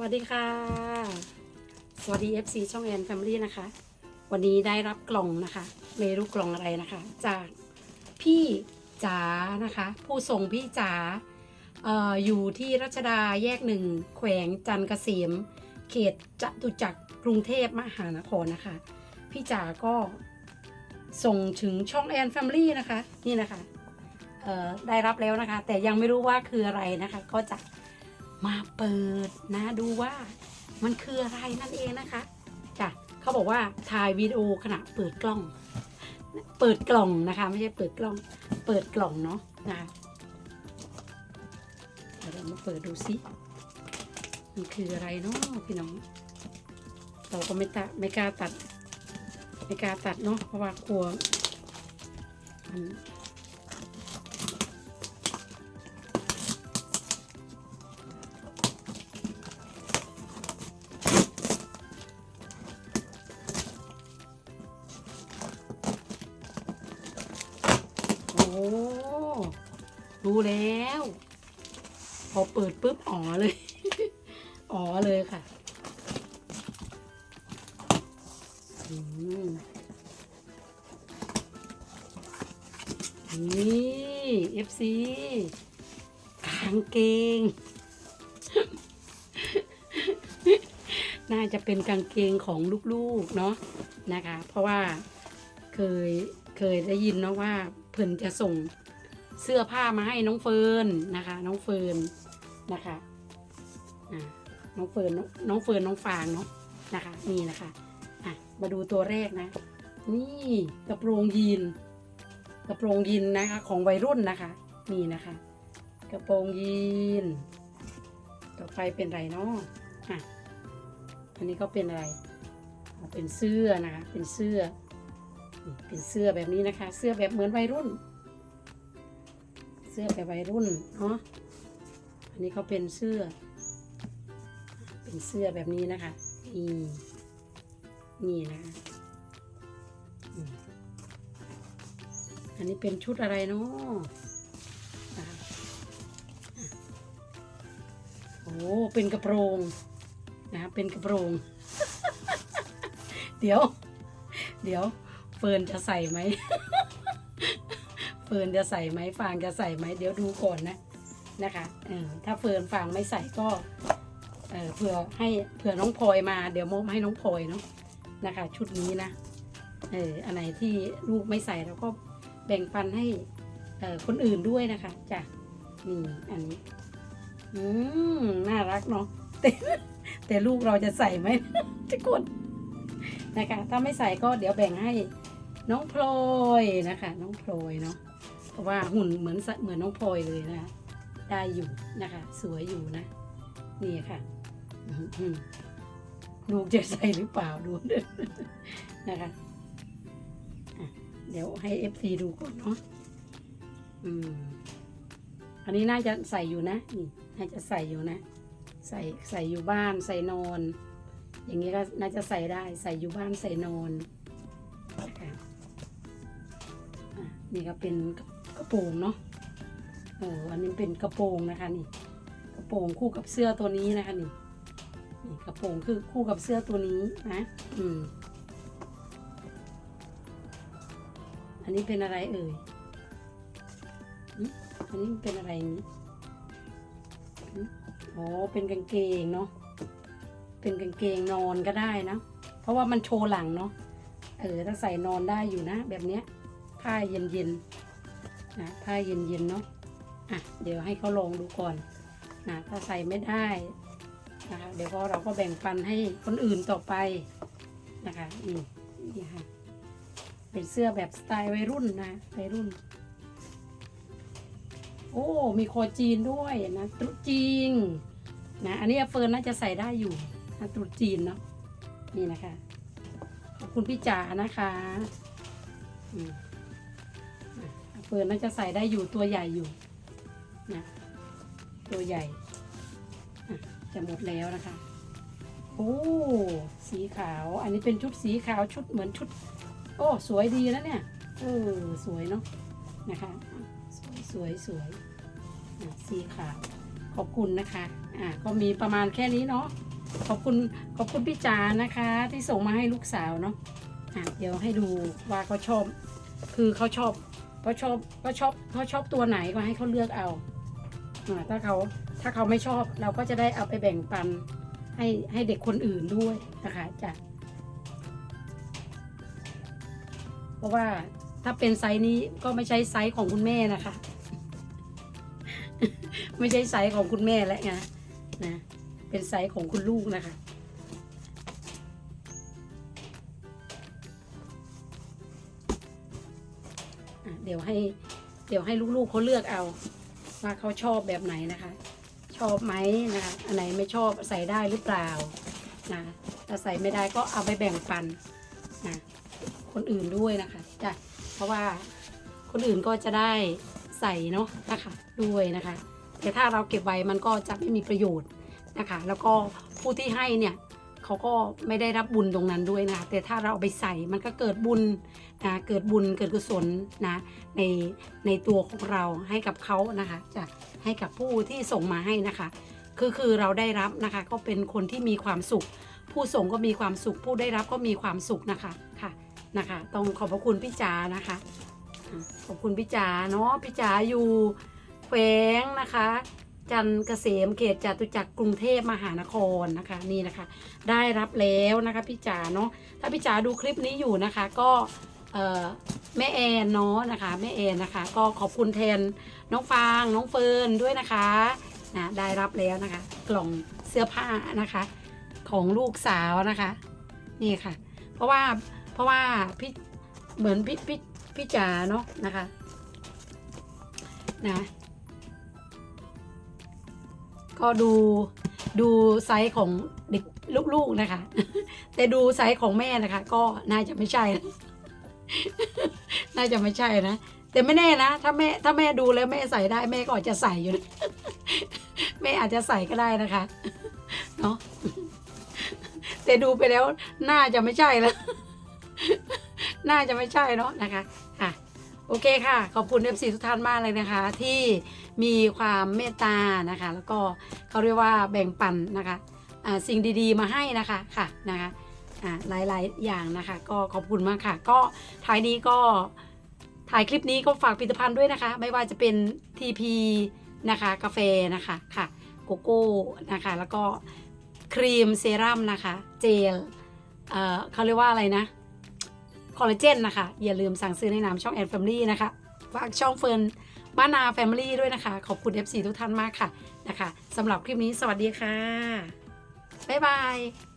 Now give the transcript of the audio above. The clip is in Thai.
วัสดีค่ะ สวัสดี FC ช่องแอนแฟมิลี่นะคะ วันนี้ได้รับกล่องนะคะ ไม่รู้กล่องอะไรนะคะ จากพี่จ๋านะคะ ผู้ส่งพี่จ๋าอออยู่ที่รัชดาแยกหนึ่งแขวงจันเกษมเขตจตุจักรกรุงเทพมหานครนะคะ พี่จ๋าก็ส่งถึงช่องแอนแฟมิลี่นะคะ นี่นะคะได้รับแล้วนะคะ แต่ยังไม่รู้ว่าคืออะไรนะคะ ก็จะ มาเปิดนะดูว่ามันคืออะไรนั่นเองนะคะจ้ะเขาบอกว่าถ่ายวิดีโอขณะเปิดกล้อง เปิดกล่องนะคะ ไม่ใช่เปิดกล้อง เปิดกล่องเนาะนะคะเดี๋ยวเรามาเปิดดูสิมันคืออะไรเนาะพี่น้อง เราก็ไม่ตะไม่กล้าตัด ไม่กล้าตัดเนาะเพราะว่ากลัวมัน รู้แล้ว พอเปิดปุ๊บอ๋อเลย อ๋อเลยค่ะอืมนี่ FC กางเกง น่าจะเป็นกางเกงของลูกๆ เนาะนะคะ เพราะว่าเคย เคยได้ยินเนาะว่าเพิ่นจะส่งเสื้อผ้ามาให้น้องเฟิร์นนะคะ น้องเฟิร์นนะคะน้องเฟิร์นน้องเฟิร์นน้องฟางเนาะนะคะ นี่นะคะอะมาดูตัวแรกนะ นี่กระโปรงยีน กระโปรงยีนนะคะ ของวัยรุ่นนะคะ นี่นะคะ กระโปรงยีน ต่อไปเป็นไรเนาะอะอันนี้ก็เป็นอะไร เป็นเสื้อนะคะเป็นเสื้อ เป็นเสื้อแบบนี้นะคะ เสื้อแบบเหมือนวัยรุ่น เสื้อแบบวัยรุ่นเนาะอันนี้เขาเป็นเสื้อ เป็นเสื้อแบบนี้นะคะนี่นี่นะคะอันนี้เป็นชุดอะไรเนาะโอ้ เป็นกระโปรงนะเป็นกระโปรง เดี๋ยว เดี๋ยว ฟิร์นจะใส่ไหม เฟิร์นจะใส่ไหมฟางจะใส่ไหมเดี๋ยวดูก่อนนะนะคะเออถ้าเฟิร์นฟางไม่ใส่ก็เออเผื่อให้เผื่อน้องพลอยมาเดี๋ยวมอบให้น้องพลอยเนาะนะคะ ชุดนี้นะเอออันไหนที่ลูกไม่ใส่เราก็แบ่งปันให้เออคนอื่นด้วยนะคะจ้ะนี่อันนี้อืมน่ารักเนาะแต่แต่ลูกเราจะใส่ไหมจะกดนะคะ ถ้าไม่ใส่ก็เดี๋ยวแบ่งให้ น้องพลอยนะคะ น้องพลอยเนาะเพราะว่าหุ่นเหมือนเหมือนน้องพลอยเลยนะคะได้อยู่นะคะ สวยอยู่นะ นี่ค่ะลูกจะใส่หรือเปล่าดูเด้อนะคะะเดี๋ยวให้เอฟซีดูก่อนเนาะอืมอันนี้น่าจะใส่อยู่นะนี่น่าจะใส่อยู่นะ ใส่ใส่อยู่บ้านใส่นอน อย่างนี้ก็น่าจะใส่ได้ ใส่อยู่บ้านใส่นอนนะคะ นี่ก็เป็นกระโปรงเนาะเอออันนี้เป็นกระโปรงนะคะนี่ กระโปรงคู่กับเสื้อตัวนี้นะคะนี่นี่กระโปรงคือคู่กับเสื้อตัวนี้นะอืมอันนี้เป็นอะไรเอ่ยอันนี้เป็นอะไรอย่างนี้อ๋อเป็นกางเกงเนาะ เป็นกางเกงนอนก็ได้นะ เพราะว่ามันโชว์หลังเนาะ เออ ถ้าใส่นอนได้อยู่นะ แบบเนี้ย ผ้าเย็นๆนะผ้าเย็นๆเนาะอะเดี๋ยวให้เขาลองดูก่อนนะถ้าใส่ไม่ได้นะคะเดี๋ยวก็เราก็แบ่งปันให้คนอื่นต่อไปนะคะนี่นี่ค่ะเป็นเสื้อแบบสไตล์วัยรุ่นนะวัยรุ่น โอ้ มีคอจีนด้วยนะตรุษจีนนะอันนี้เฟิร์นน่าจะใส่ได้อยู่นะตรุษจีนเนาะนี่นะคะ ขอบคุณพี่จ๋านะคะ อืม เฟิร์นน่าจะใส่ได้อยู่ตัวใหญ่อยู่นะตัวใหญ่จะหมดแล้วนะคะ โอ้สีขาว อันนี้เป็นชุดสีขาวชุดเหมือนชุด โอ้สวยดีแล้วเนี่ยเออสวยเนาะนะคะสวยสวยสวยสีขาวขอบคุณนะคะอ่าก็มีประมาณแค่นี้เนาะขอบคุณขอบคุณพี่จ๋านะคะ ที่ส่งมาให้ลูกสาวเนาะอะเดี๋ยวให้ดูว่าเขาชอบ คือเขาชอบ เขาชอบเขาชอบเขาชอบตัวไหนก็ให้เขาเลือกเอาถ้าเขาถ้าเขาไม่ชอบเราก็จะได้เอาไปแบ่งปันให้ให้เด็กคนอื่นด้วยนะคะจ้ะเพราะว่าถ้าเป็นไซส์นี้ก็ไม่ใช่ไซส์ของคุณแม่นะคะ ไม่ใช่ไซส์ของคุณแม่แล้วไงนะเป็นไซส์ของคุณลูกนะคะ เดี๋ยวให้ เดี๋ยวให้ลูกๆเขาเลือกเอา ว่าเขาชอบแบบไหนนะคะ ชอบไหมนะคะ อันไหนไม่ชอบใส่ได้หรือเปล่านะถ้าใส่ไม่ได้ก็เอาไปแบ่งปันนะคนอื่นด้วยนะคะจ้ะเพราะว่าคนอื่นก็จะได้ใส่เนาะนะคะด้วยนะคะ แต่ถ้าเราเก็บไว้มันก็จะไม่มีประโยชน์นะคะ แล้วก็ผู้ที่ให้เนี่ย เขาก็ไม่ได้รับบุญตรงนั้นด้วยนะคะแต่ถ้าเราเอาไปใส่มันก็เกิดบุญนะเกิดบุญเกิดกุศลนะในในตัวของเราให้กับเขานะคะจะให้กับผู้ที่ส่งมาให้นะคะ คือคือเราได้รับนะคะ ก็เป็นคนที่มีความสุข ผู้ส่งก็มีความสุข ผู้ได้รับก็มีความสุขนะคะค่ะนะคะต้องขอบพระคุณพี่จานะคะ ขอบคุณพี่จาเนาะพี่จาอยู่แขวงนะคะ จันเกษมเขตจตุจักรกรุงเทพมหานครนะคะนี่นะคะ ได้รับแล้วนะคะพี่จ๋าเนาะถ้าพี่จ๋าดูคลิปนี้อยู่นะคะ ก็แม่แอนเนาะนะคะแม่แอนนะคะ ก็ขอบคุณแทนน้องฟางน้องเฟิร์นด้วยนะคะนะได้รับแล้วนะคะ กล่องเสื้อผ้านะคะ ของลูกสาวนะคะนี่ค่ะ เพราะว่าเพราะว่าพี่เหมือนพี่พี่พี่จ๋าเนาะนะคะนะ ก็ดูดูไซส์ของเด็กลูกๆนะคะ แต่ดูไซส์ของแม่นะคะ ก็น่าจะไม่ใช่นะน่าจะไม่ใช่นะแต่ไม่แน่นะถ้าแม่ถ้าแม่ดูแล้วแม่ใส่ได้แม่ก็อาจจะใส่อยู่นะแม่อาจจะใส่ก็ได้นะคะเนาะแต่ดูไปแล้วน่าจะไม่ใช่แล้วน่าจะไม่ใช่เนาะนะคะค่ะ โอเคค่ะ ขอบคุณ FC ทุกท่านมากเลยนะคะ ที่มีความเมตตานะคะ แล้วก็เขาเรียกว่าแบ่งปันนะคะสิ่งดีๆมาให้นะคะค่ะนะคะหลายๆอย่างนะคะ ก็ขอบคุณมากค่ะ ก็ท้ายนี้ก็ถ่ายคลิปนี้ก็ฝากผลิตภัณฑ์ด้วยนะคะ ไม่ว่าจะเป็น TP นะคะ กาแฟนะคะค่ะโกโก้นะคะ แล้วก็ครีมเซรั่มนะคะ เจลเเขาเรียกว่าอะไรนะ คอลลาเจนนะคะ อย่าลืมสั่งซื้อในนามช่องแอนแฟมิลี่นะคะฝากช่องเฟิร์นบ้านนาแฟมิลี่ด้วยนะคะ ขอบคุณ FC ทุกท่านมากค่ะนะคะสำหรับคลิปนี้สวัสดีค่ะ บ๊ายบาย